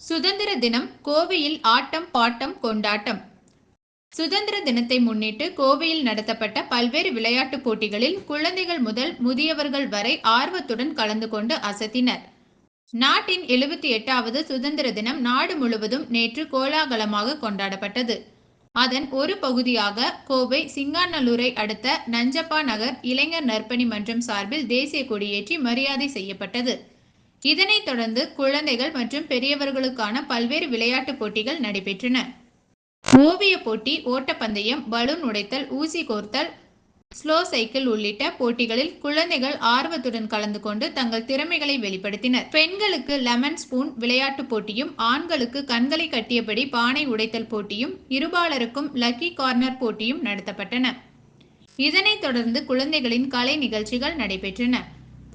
சுதந்திர தினம் கோவையில் ஆட்டம் பாட்டம் கொண்டாட்டம். சுதந்திர தினத்தை முன்னிட்டு கோவையில் நடத்தப்பட்ட பல்வேறு விளையாட்டுப் போட்டிகளில் குழந்தைகள் முதல் முதியவர்கள் வரை ஆர்வத்துடன் கலந்து கொண்டு அசத்தினர். நாட்டின் எழுபத்தி எட்டாவது சுதந்திர தினம் நாடு முழுவதும் நேற்று கோலாகலமாக கொண்டாடப்பட்டது. அதன் ஒரு பகுதியாக கோவை சிங்காநல்லூரை அடுத்த நஞ்சப்பா நகர் இளைஞர் நற்பணி மன்றம் சார்பில் தேசிய கொடியேற்றி மரியாதை செய்யப்பட்டது. இதனைத் தொடர்ந்து குழந்தைகள் மற்றும் பெரியவர்களுக்கான பல்வேறு விளையாட்டுப் போட்டிகள் நடைபெற்றன. ஓவிய போட்டி ஓட்டப்பந்தயம் பலூன் உடைத்தல் ஊசி கோர்த்தல் ஸ்லோ சைக்கிள் உள்ளிட்ட போட்டிகளில் குழந்தைகள் ஆர்வத்துடன் கலந்து கொண்டு தங்கள் திறமைகளை வெளிப்படுத்தினர். பெண்களுக்கு லெமன் ஸ்பூன் விளையாட்டுப் போட்டியும் ஆண்களுக்கு கண்களை கட்டியபடி பானை உடைத்தல் போட்டியும் இருபாலருக்கும் லக்கி கார்னர் போட்டியும் நடத்தப்பட்டன. இதனைத் தொடர்ந்து குழந்தைகளின் கலை நிகழ்ச்சிகள் நடைபெற்றன.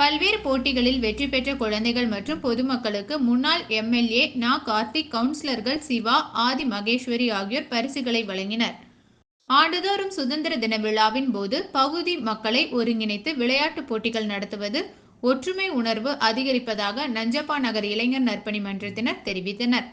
பல்வேறு போட்டிகளில் வெற்றி பெற்ற குழந்தைகள் மற்றும் பொதுமக்களுக்கு முன்னாள் எம்எல்ஏ நா. கார்த்திக் கவுன்சிலர்கள் சிவா ஆதி மகேஸ்வரி ஆகியோர் பரிசுகளை வழங்கினர். ஆண்டுதோறும் சுதந்திர தின விழாவின் போது பகுதி மக்களை ஒருங்கிணைத்து விளையாட்டுப் போட்டிகள் நடத்துவது ஒற்றுமை உணர்வு அதிகரிப்பதாக நஞ்சப்பா நகர் இளைஞர் நற்பணி மன்றத்தினர் தெரிவித்தனர்.